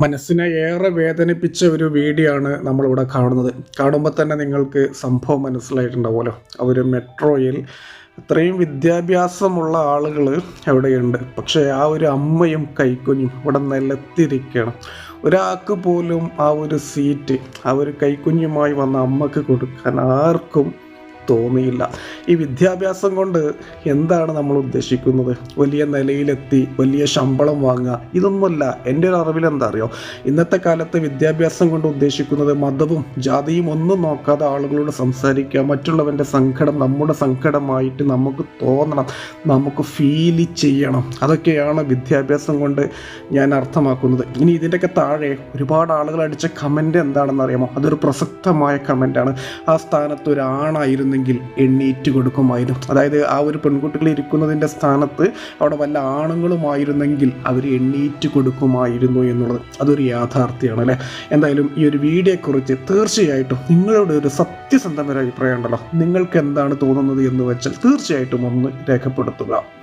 മനസ്സിനെ ഏറെ വേദനിപ്പിച്ച ഒരു വീഡിയോ ആണ് നമ്മളിവിടെ കാണുന്നത്. കാണുമ്പോൾ തന്നെ നിങ്ങൾക്ക് സംഭവം മനസ്സിലായിട്ടുണ്ടാവുമല്ലോ. അവർ മെട്രോയിൽ ഇത്രയും വിദ്യാഭ്യാസമുള്ള ആളുകൾ എവിടെയുണ്ട് പക്ഷേ ആ ഒരു അമ്മയും കൈക്കുഞ്ഞും ഇവിടെ നിലത്തിരിക്കണം ഒരാൾക്ക് പോലും ആ ഒരു സീറ്റ് ആ ഒരു കൈക്കുഞ്ഞുമായി വന്ന അമ്മയ്ക്ക് കൊടുക്കാൻ ആർക്കും തോന്നിയില്ല. ഈ വിദ്യാഭ്യാസം കൊണ്ട് എന്താണ് നമ്മൾ ഉദ്ദേശിക്കുന്നത്? വലിയ നിലയിലെത്തി വലിയ ശമ്പളം വാങ്ങുക ഇതൊന്നുമല്ല. എന്റെ ഒരു അറിവിൽ എന്താ അറിയോ? ഇന്നത്തെ കാലത്ത് വിദ്യാഭ്യാസം കൊണ്ട് ഉദ്ദേശിക്കുന്നത് മതവും ജാതിയും ഒന്നും നോക്കാതെ ആളുകളോട് സംസാരിക്കുക മറ്റുള്ളവന്റെ സങ്കടം നമ്മുടെ സങ്കടമായിട്ട് നമുക്ക് തോന്നണം നമുക്ക് ഫീൽ ചെയ്യണം. അതൊക്കെയാണ് വിദ്യാഭ്യാസം കൊണ്ട് ഞാൻ അർത്ഥമാക്കുന്നത്. ഇനി ഇതിന്റെയൊക്കെ താഴെ ഒരുപാട് ആളുകൾ അടിച്ച കമന്റ് എന്താണെന്ന് അറിയാമോ? അതൊരു പ്രസക്തമായ കമന്റാണ് ആ സ്ഥാനത്ത് ഒരു ആണായിരുന്നു ആയിരുന്നെങ്കിൽ എണ്ണീറ്റ് കൊടുക്കുമായിരുന്നു. അതായത് ആ ഒരു പെൺകുട്ടികൾ ഇരിക്കുന്നതിന്റെ സ്ഥാനത്ത് അവിടെ വല്ല ആണുങ്ങളുമായിരുന്നെങ്കിൽ അവർ എണ്ണീറ്റ് കൊടുക്കുമായിരുന്നു എന്നുള്ളത് അതൊരു യാഥാർത്ഥ്യമാണ് അല്ലേ? എന്തായാലും ഈ ഒരു വീഡിയോയെക്കുറിച്ച് തീർച്ചയായിട്ടും നിങ്ങളുടെ ഒരു സത്യസന്ധമായ അഭിപ്രായം ഉണ്ടല്ലോ. നിങ്ങൾക്ക് എന്താണ് തോന്നുന്നത് എന്ന് വെച്ചാൽ തീർച്ചയായിട്ടും ഒന്ന് രേഖപ്പെടുത്തുക.